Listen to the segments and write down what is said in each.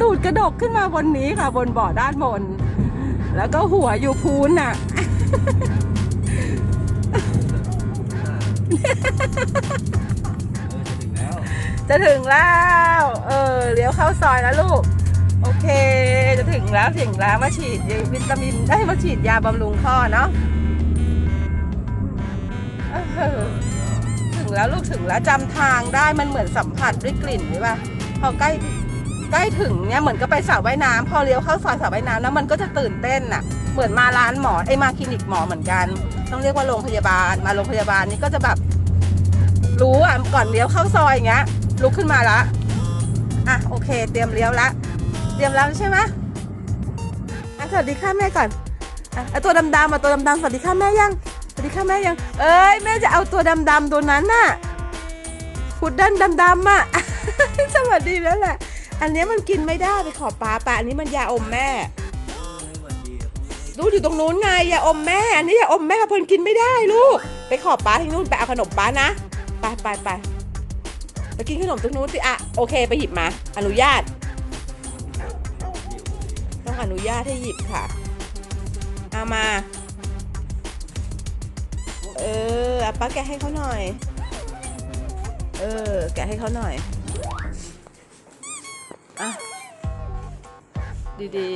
ตูดกระดกขึ้นมาบนนี้ค่ะ บนเบาะด้านบน แล้วก็หัวอยู่พื้นน่ะเออจะถึงแล้วจะถึงแล้ว เออ เลี้ยวเข้าซอยแล้วลูก โอเค จะถึงแล้วถึงแล้วมาฉีดวิตามินได้มาฉีดยาบำรุงข้อเนาะถึงแล้วลูกถึงแล้วจำทางได้มันเหมือนสัมผัสด้วยกลิ่นใช่ปะ พอใกล้ใกล้ถึงเนี่ยเหมือนก็ไปสระว่ายน้ำพอเลี้ยวเข้าซอยสระว่ายน้ำแล้วมันก็จะตื่นเต้นน่ะ เหมือนมาร้านหมอไอ้ยมาคลินิกหมอเหมือนกัน ต้องเรียกว่าโรงพยาบาล มาโรงพยาบาลนี่ก็จะแบบรู้อะก่อนเลี้ยวเข้าซอยอย่างเงี้ยลุกขึ้นมาละอะโอเค เตรียมเลี้ยวละ เตรียมแล้วใช่ไหมอะสวัสดีค่ะแม่ก่อนอะเอาตัวดำๆมาตัวดำๆสวัสดีค่ะแม่ยังสวัสดีค่ะแม่ยัง เอ้ยแม่จะเอาตัวดำๆตัวนั้นน่ะพุดเดิ้ลดำๆอะ สวัสดีแล้วแหละ อันนี้มันกินไม่ได้ไปขอปลาปลาอันนี้มันยาอมแม่ ดูอยู่ตรงนู้นไงยาอมแม่ อันนี้ยาอมแม่เพลินกินไม่ได้ลูก ไปขอป้าที่นู่นไปเอาขนมป้านะ ไปไปไปไปกินขนมตรงนู้นสิอะโอเคไปหยิบมา อนุญาต ต้องอนุญาตให้หยิบค่ะ เอามา เออป้าแกะให้เขาหน่อย เออ แกะให้เขาหน่อย อะ ดี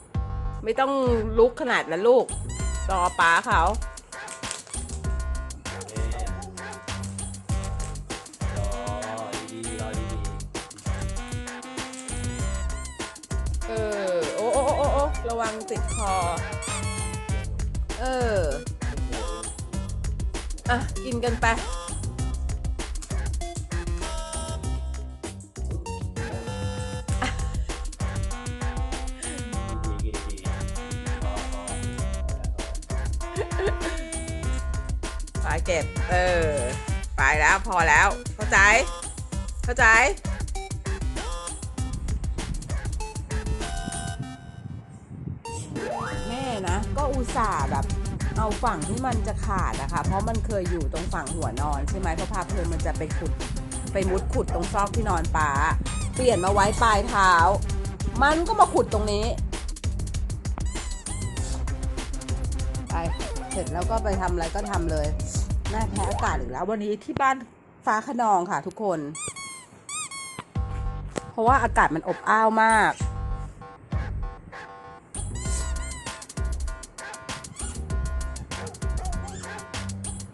ๆ ไม่ต้องลุกขนาดนั้นลูก รอป้าเขาเออ โอ้โอ้โอ้โอ้โอ้ระวังติดคอ เออ อะ กินกันไป ไปเก็บ เออ ไปแล้วพอแล้ว เข้าใจ เข้าใจ แม่นะ ก็อุตส่าห์แบบเอาฝั่งที่มันจะขาดนะคะ เพราะมันเคยอยู่ตรงฝั่งหัวนอนใช่ไหมเพราะพาเพลินมันจะไปขุด ไปมุดขุดตรงซอกที่นอนป้า เปลี่ยนมาไว้ปลายเท้า มันก็มาขุดตรงนี้ ไป สร็จแล้วก็ไปทำอะไรก็ทำเลยแม่แพ้อากาศอีกแล้ว วันนี้ที่บ้านฟ้าขนองค่ะทุกคน เพราะว่าอากาศมันอบอ้าวมาก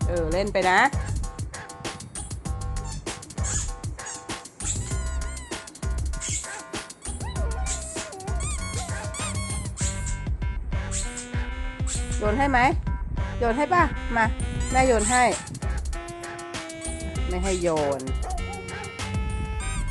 เออ เล่นไปนะโยนให้ไหม โยนให้ป่ะ มาแม่โยนให้ ไม่ให้โยน